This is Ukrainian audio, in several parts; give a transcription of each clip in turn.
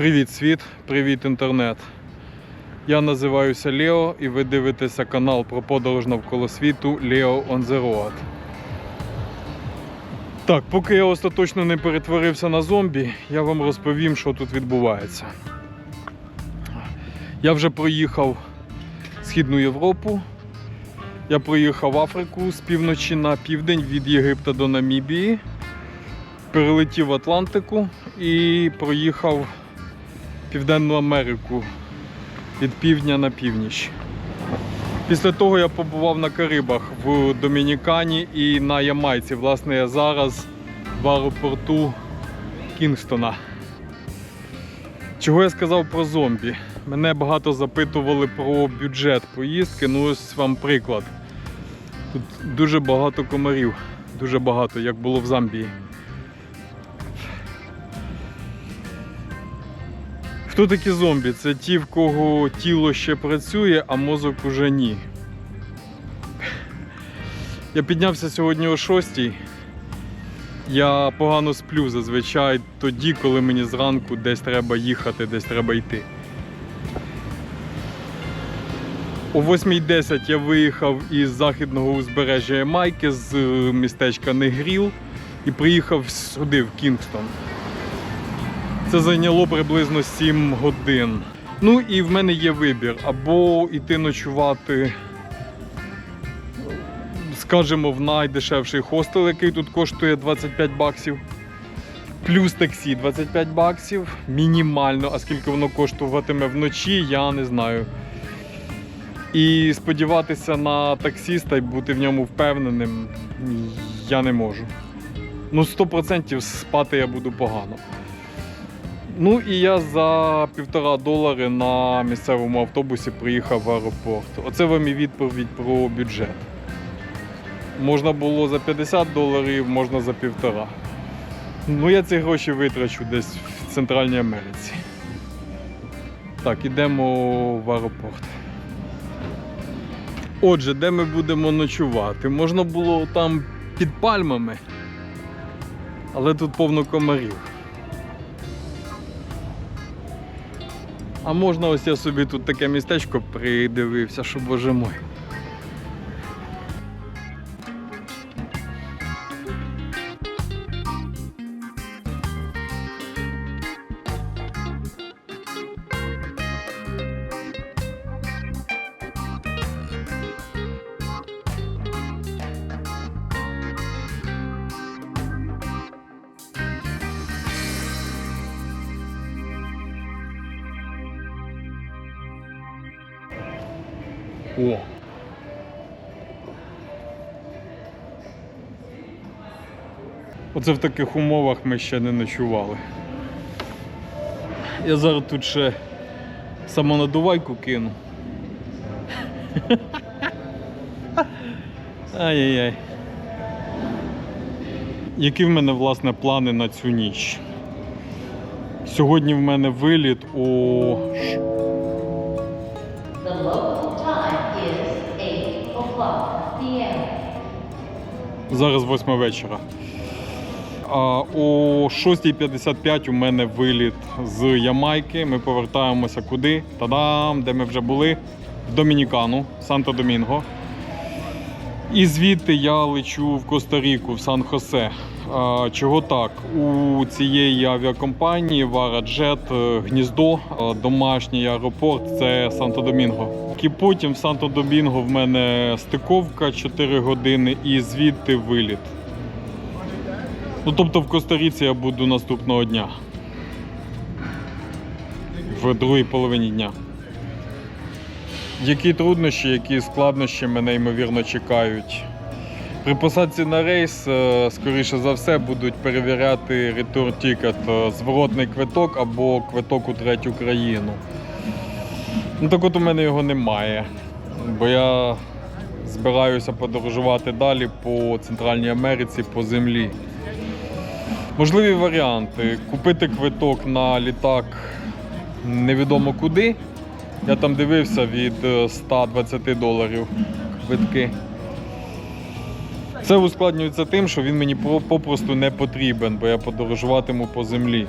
Привіт, світ, привіт, інтернет. Я називаюся Лео і ви дивитеся канал про подорож навколо світу Leo on the Road. Так, поки я остаточно не перетворився на зомбі, я вам розповім, що тут відбувається. Я вже проїхав Східну Європу. Я проїхав Африку з півночі на південь від Єгипта до Намібії. Перелетів Атлантику і проїхав Південну Америку від півдня на північ. Після того я побував на Карибах в Домінікані і на Ямайці. Власне, я зараз в аеропорту Кінгстона. Чого я сказав про зомбі? Мене багато запитували про бюджет поїздки. Ну ось вам приклад. Тут дуже багато комарів, дуже багато, як було в Замбії. Хто такі зомбі? Це ті, в кого тіло ще працює, а мозок уже ні. Я піднявся сьогодні о 6. Я погано сплю зазвичай тоді, коли мені зранку десь треба їхати, десь треба йти. О 8.10 я виїхав із західного узбережжя Ямайки з е, містечка Негріл і приїхав сюди, в Кінгстон. Це зайняло приблизно 7 годин. Ну і в мене є вибір: або йти ночувати, скажімо, в найдешевший хостел, який тут коштує 25 баксів. Плюс таксі 25 баксів мінімально, а скільки воно коштуватиме вночі, я не знаю. І сподіватися на таксіста і бути в ньому впевненим я не можу. Ну, 100% спати я буду погано. Ну і я за півтора долари на місцевому автобусі приїхав в аеропорт. Оце вам і відповідь про бюджет. Можна було за 50 доларів, можна за півтора. Ну я ці гроші витрачу десь в Центральній Америці. Так, ідемо в аеропорт. Отже, де ми будемо ночувати? Можна було там під пальмами, але тут повно комарів. А можна ось я собі тут таке містечко придивився, що боже мой. О. Оце в таких умовах ми ще не ночували. Я зараз тут ще самонадувайку кину. Ай-яй-яй. Які в мене власне плани на цю ніч? Сьогодні в мене виліт о Зараз 8 вечора. А о 6.55 у мене виліт з Ямайки. Ми повертаємося куди? Та-дам, де ми вже були? В Домінікану, Санто-Домінго. І звідти я лечу в Коста-Ріку, в Сан-Хосе. Чого так? У цієї авіакомпанії Вараджет е, гніздо, домашній аеропорт це Санто-Домінго. І потім в Санто-Домінго в мене стиковка 4 години і звідти виліт. Ну, тобто в Коста-Ріці я буду наступного дня. В другій половині дня. Які труднощі, які складнощі мене ймовірно чекають? При посадці на рейс, е, скоріше за все, будуть перевіряти return ticket, е, зворотний квиток або квиток у третю країну. Ну так от у мене його немає, бо я збираюся подорожувати далі по Центральній Америці по землі. Можливі варіанти купити квиток на літак невідомо куди. Я там дивився від е, 120 доларів квитки. Це ускладнюється тим, що він мені попросту не потрібен, бо я подорожуватиму по землі.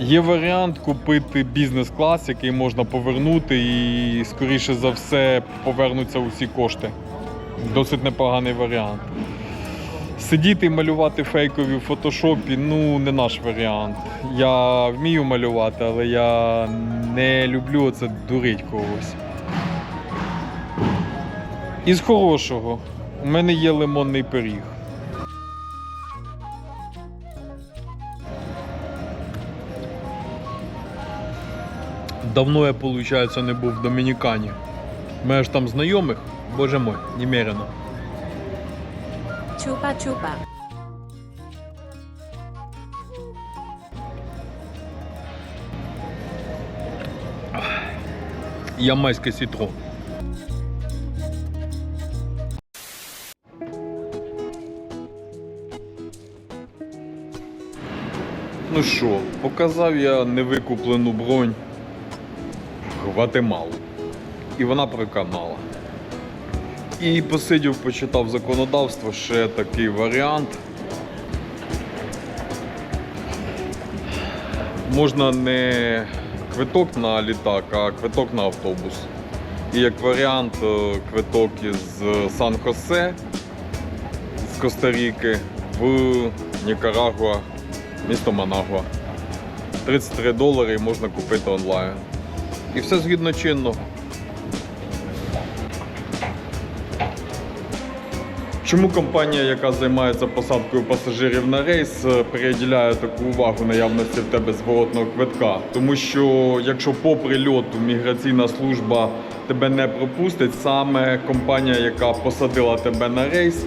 Є варіант купити бізнес-клас, який можна повернути, і скоріше за все повернуться усі кошти. Досить непоганий варіант. Сидіти і малювати фейкові в фотошопі ну не наш варіант. Я вмію малювати, але я не люблю оце дурить когось. Із хорошого, у мене є лимонний пиріг. Давно я, виходить, не був в Домінікані. У мене ж там знайомих, боже мой, немерено. Chupa chupa. Ямайське сітро. Ну що, показав я невикуплену бронь в Гватемалу. І вона проканала. І посидів, почитав законодавство, ще такий варіант. Можна не квиток на літак, а квиток на автобус. І як варіант, е, квиток із Сан-Хосе, з Коста-Ріки в Нікарагуа, місто Манагуа. 33 долари можна купити онлайн. І все згідно чинного. Чому компанія, яка займається посадкою пасажирів на рейс, е, приділяє таку увагу наявності в тебе зворотного квитка? Тому що якщо по прильоту міграційна служба тебе не пропустить, саме компанія, яка посадила тебе на рейс,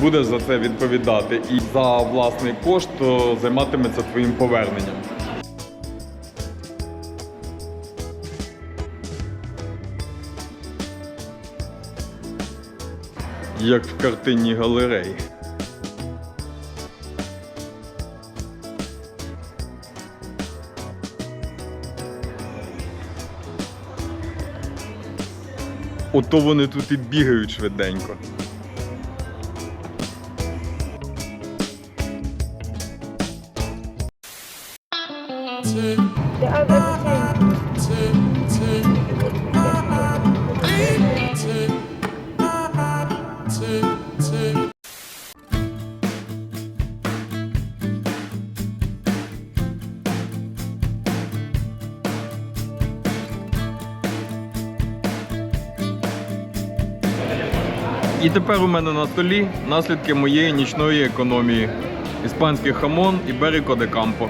буде за це відповідати і за власний кошт е, займатиметься твоїм поверненням. Як в картинній галереї. Ото вони тут і бігають швиденько. І тепер у мене на столі наслідки моєї нічної економії. Іспанський хамон і беріко де кампо.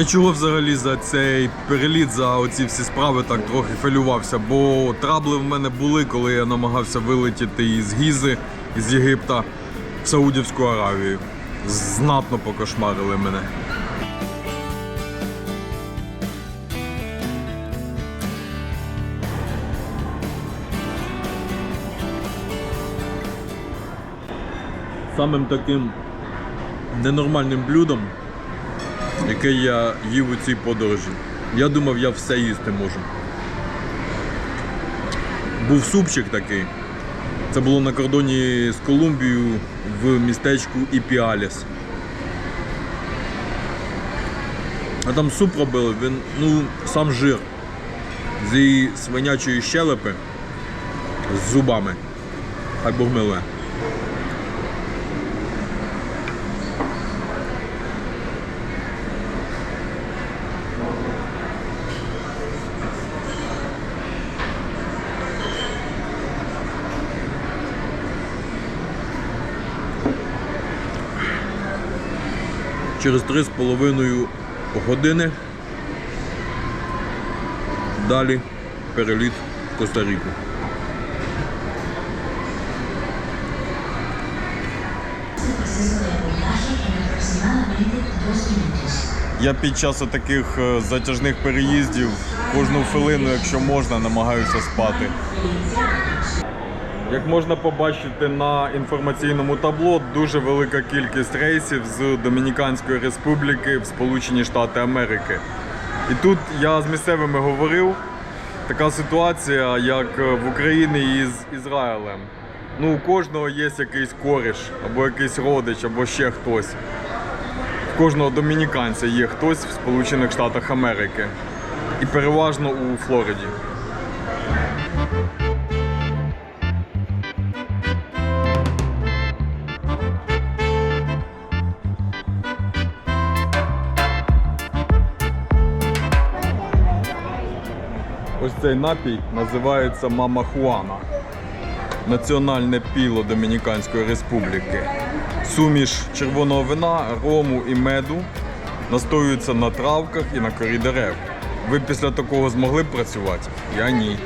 Я чого взагалі за цей переліт, за оці всі справи так трохи хвилювався, бо трабли в мене були, коли я намагався вилетіти із Гізи, із Єгипта в Саудівську Аравію. Знатно покошмарили мене. Самим таким ненормальним блюдом яке я їв у цій подорожі. Я думав, я все їсти можу. Був супчик такий. Це було на кордоні з Колумбією в містечку Іпіаліс. А там суп робили, він, ну, сам жир зі свинячої щелепи з зубами. Хай Бог миле. Через 3,5 години. Далі переліт в Коста-Ріку. Я під час таких затяжних переїздів кожну хвилину, якщо можна, намагаюся спати. Як можна побачити на інформаційному табло, дуже велика кількість рейсів з Домініканської Республіки в Сполучені Штати Америки. І тут я з місцевими говорив, така ситуація, як в Україні із Ізраїлем. Ну, у кожного є якийсь кориш, або якийсь родич, або ще хтось. В кожного домініканця є хтось в Сполучених Штатах Америки. І переважно у Флориді. Ось цей напій називається Мама Хуана. Національне піло Домініканської Республіки. Суміш червоного вина, рому і меду настоюються на травках і на корі дерев. Ви після такого змогли б працювати? Я ні.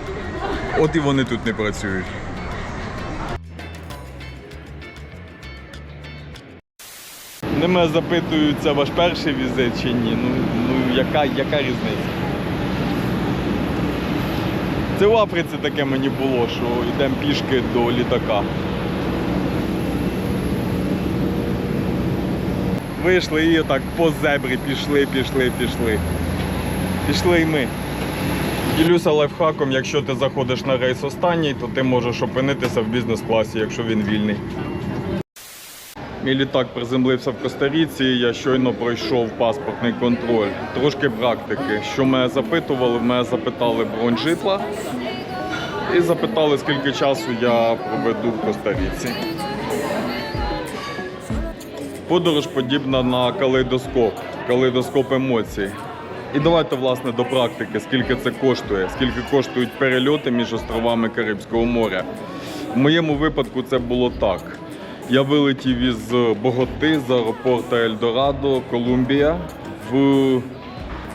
От і вони тут не працюють. Не мене запитують, це ваш перший візит чи ні. Ну, ну яка, яка різниця? Це в Африці таке мені було, що йдемо пішки до літака. Вийшли і так по зебрі пішли, пішли, пішли. Пішли і ми. Ділюся лайфхаком, якщо ти заходиш на рейс останній, то ти можеш опинитися в бізнес-класі, якщо він вільний. Мій літак приземлився в Коста-Ріці, я щойно пройшов паспортний контроль. Трошки практики. Що мене запитували? Мене запитали бронь житла і запитали, скільки часу я проведу в Коста-Ріці. Подорож подібна на калейдоскоп, калейдоскоп емоцій. І давайте, власне, до практики, скільки це коштує, скільки коштують перельоти між островами Карибського моря. В моєму випадку це було так. Я вилетів із Боготи з аеропорту Ельдорадо, Колумбія в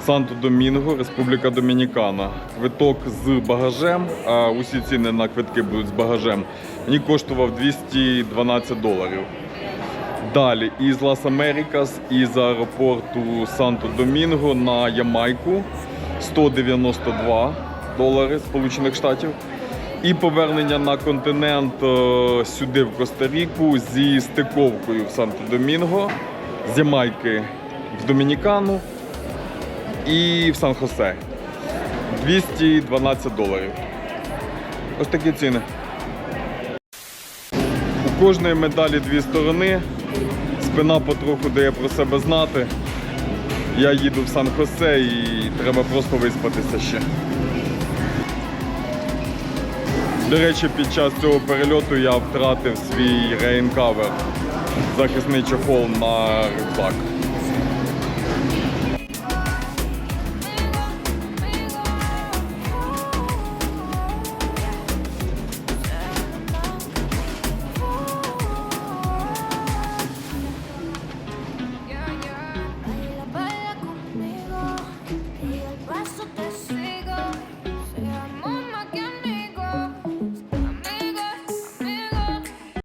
Санто-Домінго, Республіка Домінікана. Квиток з багажем, а усі ціни на квитки будуть з багажем, мені коштував 212 доларів. Далі із Лас Америкас, із аеропорту Санто-Домінго на Ямайку 192 долари Сполучених Штатів. І повернення на континент сюди, в Коста-Ріку, зі стиковкою в Санто-Домінго, з Ямайки в Домінікану і в Сан-Хосе. 212 доларів. Ось такі ціни. У кожної медалі дві сторони. Спина потроху дає про себе знати. Я їду в Сан-Хосе і треба просто виспатися ще. До речі, під час цього перельоту я втратив свій рейнкавер, захисний чохол на рюкзак.